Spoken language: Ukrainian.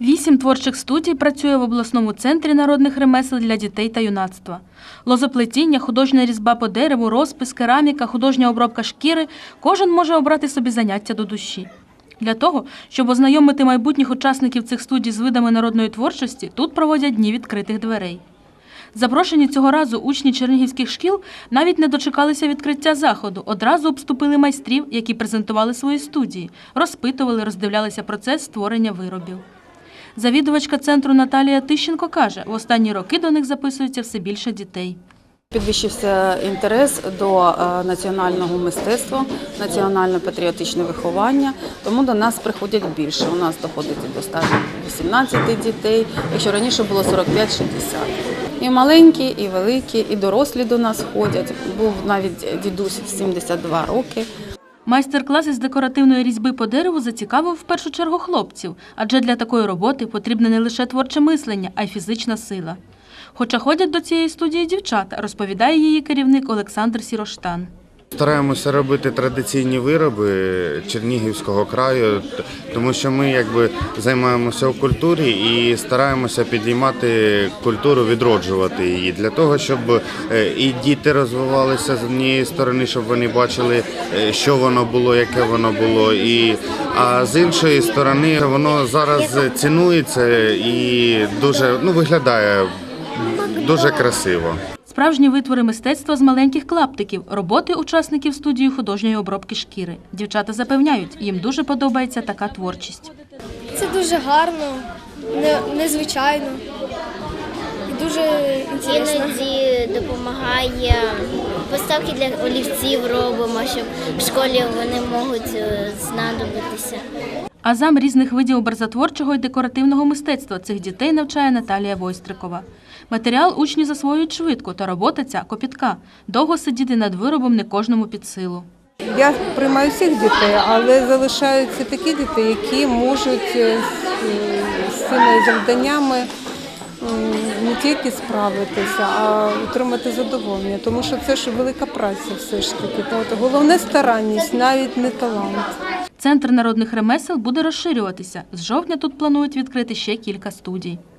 Вісім творчих студій працює в обласному центрі народних ремесел для дітей та юнацтва. Лозоплетіння, художня різьба по дереву, розпис, кераміка, художня обробка шкіри – кожен може обрати собі заняття до душі. Для того, щоб ознайомити майбутніх учасників цих студій з видами народної творчості, тут проводять дні відкритих дверей. Запрошені цього разу учні чернігівських шкіл навіть не дочекалися відкриття заходу, одразу обступили майстрів, які презентували свої студії, розпитували, роздивлялися процес створення виробів. Завідувачка центру Наталія Тищенко каже, в останні роки до них записується все більше дітей. Підвищився інтерес до е, національного мистецтва, національно-патріотичне виховання, тому до нас приходять більше. У нас доходить до 118 дітей, якщо раніше було 45-60. І маленькі, і великі, і дорослі до нас ходять. Був навіть дідусь в 72 роки. Майстер-клас із декоративної різьби по дереву зацікавив в першу чергу хлопців, адже для такої роботи потрібне не лише творче мислення, а й фізична сила. Хоча ходять до цієї студії дівчата, розповідає її керівник Олександр Сіроштан. Стараємося робити традиційні вироби Чернігівського краю, тому що ми якби займаємося в культурі і стараємося підіймати культуру, відроджувати її для того, щоб е, і діти розвивалися з однієї сторони, щоб вони бачили, е, що воно було, яке воно було, і а з іншої сторони воно зараз цінується і дуже ну виглядає дуже красиво. Справжні витвори мистецтва з маленьких клаптиків, роботи учасників студії художньої обробки шкіри. Дівчата запевняють, їм дуже подобається така творчість. Це дуже гарно, незвичайно і дуже інтересно. Іноді допомагає поставки для олівців робимо, щоб в школі вони можуть е, знадобитися. Азам різних видів образотворчого і декоративного мистецтва цих дітей навчає Наталія Войстрикова. Матеріал учні засвоюють швидко, та робота ця копітка. Довго сидіти над виробом не кожному під силу. Я приймаю всіх дітей, але залишаються такі діти, які можуть е, з- з цими завданнями тільки справитися, а отримати задоволення, тому що це ж велика праця все ж таки. От Головне старанність, навіть не талант. Центр народних ремесел буде розширюватися. З жовтня тут планують відкрити ще кілька студій.